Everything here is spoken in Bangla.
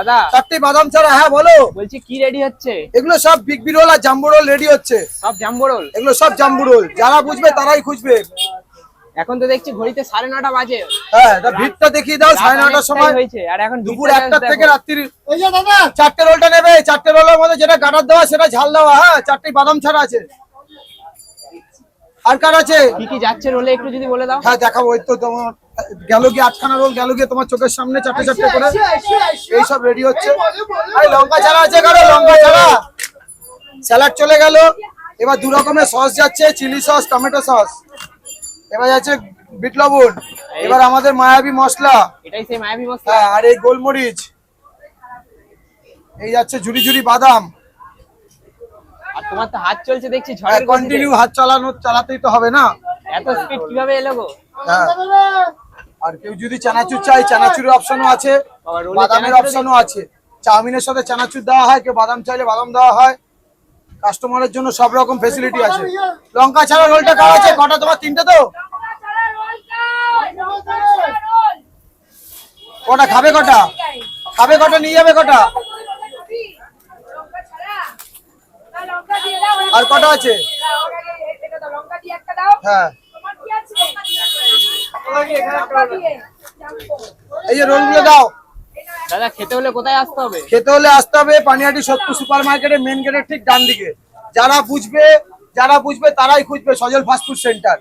দাদা। চারটি বাদাম ছাড়া হ্যাঁ বলো। বলছি কি রেডি হচ্ছে? এগুলো সব বিগ বি রোল আর জাম্বু রোল রেডি হচ্ছে। সব জাম্বো রোল এগুলো সব জাম্বু রোল যারা বুঝবে তারাই খুঁজবে। এখন তো দেখছি ঘড়িতে সাড়ে নটা বাজে। হ্যাঁ ভিড়টা দেখিয়ে দাও সাড়ে নটার সময়। হয়েছে আর এখন দুপুর একটার থেকে রাত্রির চারটে রোলটা নেবে। চারটে রোলের মধ্যে যেটা গাটার দেওয়া সেটা ঝাল দেওয়া হ্যাঁ চারটি বাদাম ছাড়া আছে। আর কার আছে? কি কি যাচ্ছে রোলে একটু যদি বলে দাও। হ্যাঁ দেখাবো ওই তো তোমার গেল গিয়ে আটখানা রোল গেল গিয়ে তোমার চোখের সামনে চারটে চারটে করে। এই সব রেডি হচ্ছে। আরে লঙ্কা ছাড়া আছে কারও? লঙ্কা ছাড়া? স্যালাড চলে গেল। এবার দু রকমের সস যাচ্ছে চিলি সস টমেটো সস এবার যাচ্ছে বিট লবণ। এবার আমাদের মায়াবী মশলা। এটাই সেই মায়াবী মশলা। হ্যাঁ আর এই গোলমরিচ। এই যাচ্ছে ঝুরি ঝুরি বাদাম। আর তোমার তো হাত চলছে দেখছি ঝড়ের কন্টিনিউ হাত চালানো চালাতেই তো হবে না। এত স্পিড কীভাবে এলো গো? হ্যাঁ। আর কেউ যদি চানাচুর চাই চানাচুরের অপশনও আছে বাদামের অপশনও আছে। চাউমিনের সাথে চানাচুর দেওয়া হয় কেউ বাদাম চাইলে বাদাম দেওয়া হয়। কাস্টমারের জন্য সব রকম ফেসিলিটি আছে। লঙ্কা ছাড়া রোলটা কার আছে? কটা? তোমার তিনটে তো? কটা? খাবে কটা? খাবে কটা? নিয়ে যাবে কটা? আর কটা আছে? হ্যাঁ। এই যে রোলগুলো দাও। দাদা খেতে হলে কোথায় আসতে হবে? খেতে হলে আসতে হবে পানিহাটি সত্তর সুপার মার্কেটের মেন গেটের ঠিক ডান দিকে। যারা বুঝবে যারা বুঝবে তারাই খুঁজবে সজল ফাস্টফুড সেন্টার।